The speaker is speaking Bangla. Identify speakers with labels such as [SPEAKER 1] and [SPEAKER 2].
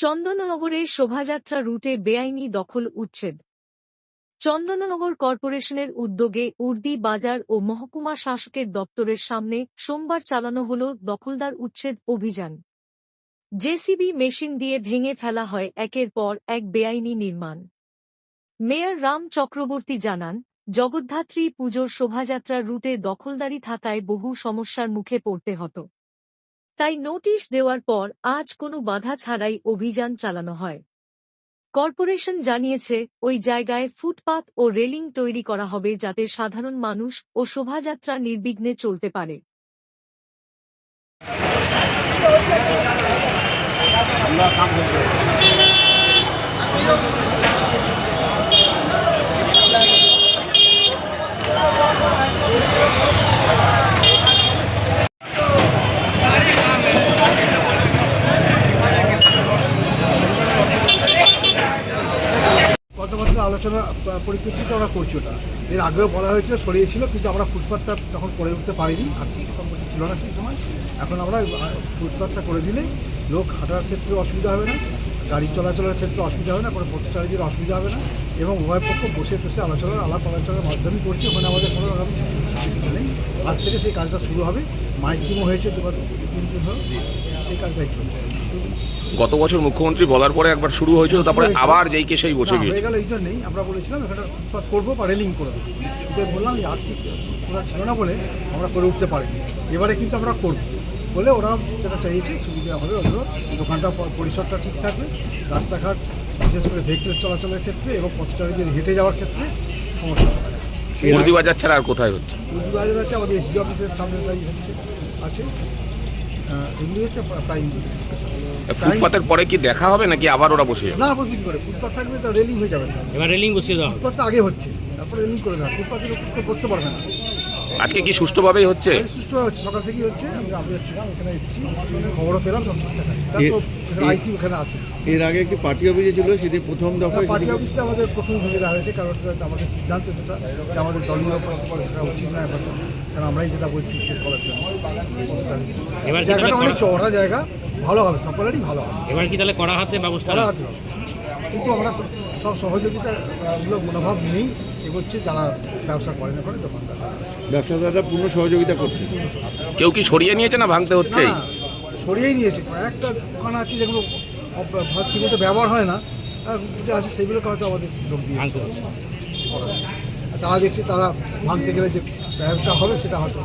[SPEAKER 1] চন্দননগরের শোভাযাত্রা রুটে বেআইনি দখল উচ্ছেদ। চন্দননগর কর্পোরেশনের উদ্যোগে উর্দি বাজার ও মহকুমা শাসকের দপ্তরের সামনে সোমবার চালানো হল দখলদার উচ্ছেদ অভিযান। জেসিবি মেশিন দিয়ে ভেঙে ফেলা হয় একের পর এক বেআইনি নির্মাণ। মেয়র রাম চক্রবর্তী জানান, জগদ্ধাত্রী পুজোর শোভাযাত্রার রুটে দখলদারি থাকায় বহু সমস্যার মুখে পড়তে হতো। তাই নোটিশ দেওয়ার পর আজ কোনো বাধা ছাড়াই অভিযান চালানো হয়। কর্পোরেশন জানিয়েছে, ওই জায়গায় ফুটপাত ও রেলিং তৈরি করা হবে যাতে সাধারণ মানুষ ও শোভাযাত্রা নির্বিঘ্নে চলতে পারে।
[SPEAKER 2] কথাবার্তা আলোচনা পরিপ্রেক্ষিতে আমরা করছি ওটা। এর আগেও বলা হয়েছিল সরিয়েছিল কিন্তু আমরা ফুটপাথটা তখন করে উঠতে পারিনি। আর্থিক সম্পত্তি ছিল না সেই সময়। এখন আমরা ফুটপাথটা করে দিলে লোক হাঁটার ক্ষেত্রে অসুবিধা হবে না গাড়ি চলাচলের ক্ষেত্রে অসুবিধা হবে না কোনো পোস্টারের অসুবিধা হবে না এবং উভয় পক্ষ বসে বসে আলোচনা আলাপ আলোচনার মাধ্যমে করছি। ওখানে আমাদের কোনো রকম অসুবিধা নেই। আজ থেকে সেই কাজটা শুরু হবে। মাইকিংও হয়েছে দু তিন দিন ধরে সেই কাজটাই চলছে।
[SPEAKER 3] গত বছর মুখ্যমন্ত্রী বলার পরে একবার শুরু হয়েছিল তারপরে আবার যেই কে সেই বসে গিয়েছে।
[SPEAKER 2] হয়ে গেল এই জন্যই আমরা বলেছিলাম এখানে ফুটপাথ করব বা রেলিং করে বললাম এই আর্থিক ওরা ছিল না বলে আমরা করে উঠতে পারিনি। এবারে কিন্তু আমরা করব। বলে ওরা যেটা চাইছে সুবিধা হবে ওগুলো দোকানটা পরিসরটা ঠিক থাকবে। রাস্তাঘাট বিশেষ করে ভেহিকেল চলাচলের ক্ষেত্রে এবং পথচারীদের হেঁটে যাওয়ার ক্ষেত্রে সমস্যা হবে
[SPEAKER 3] বাজার ছাড়া আর কোথায় হচ্ছে?
[SPEAKER 2] পুঁজিবাজার আছে আমাদের এসবি অফিসের সামনে হচ্ছে আছে। এগুলি হচ্ছে প্রা- প্রাইম
[SPEAKER 3] ফুটপাতের পরে কি দেখা হবে নাকি আবার ওরা বসে যাবে?
[SPEAKER 2] না বসবি কি করে? ফুটপাথ থাকবে তো রেলিং হয়ে যাবে।
[SPEAKER 4] এবার রেলিং বসিয়ে দাও হবে।
[SPEAKER 2] আগে হচ্ছে। তারপরে রেলিং করে দেওয়া ফুটপাথের উপর বসতে পারবে না।
[SPEAKER 3] আজকে কি সুষ্ঠুভাবেই হচ্ছে?
[SPEAKER 2] সুস্থ হচ্ছে। সকাল থেকেই হচ্ছে। আমি ছিলাম এখানে এসেছি। খবরও পেলাম সব ঠিকঠাক আইসি ওখানে আছে।
[SPEAKER 5] এর আগে একটি পার্টি অফিসে ছিল সেটি প্রথম দফায়
[SPEAKER 2] পার্টি
[SPEAKER 5] সেটি-
[SPEAKER 2] অফিসটা আমাদের প্রথম দেওয়া হয়েছে কারণ আমাদের সিদ্ধান্ত যেটা যে আমাদের দলীয় থাকা উচিত না এখন কারণ আমরাই যেটা বলছি করার জন্য।
[SPEAKER 4] এবার
[SPEAKER 2] জায়গাটা অনেক চওড়া জায়গা ভালো হবে সকলেরই ভালো হবে।
[SPEAKER 4] এবার কি তাহলে করা হাতে ব্যবস্থা?
[SPEAKER 2] করা আছে কিন্তু আমরা সব- সব সহযোগিতা মনোভাব নিয়েই এগোচ্ছে যারা ব্যবসা করে না করে দোকানদার
[SPEAKER 5] ব্যবসাদাররা পূর্ণ সহযোগিতা করছে।
[SPEAKER 3] কেউ কি সরিয়ে নিয়েছে না ভাঙতে হচ্ছেই
[SPEAKER 2] না, সরিয়েই নিয়েছে। একটা দোকান আছে যেগুলো অপ- তো ব্যবহার হয় না। আর যে আছে সেগুলোকে হয়তো আমাদের লোক দিয়ে
[SPEAKER 4] ভাঙতে হচ্ছে
[SPEAKER 2] আর তারা দেখছে তারা ভাঙতে গেলে যে ব্যবসা হবে সেটা হয়তো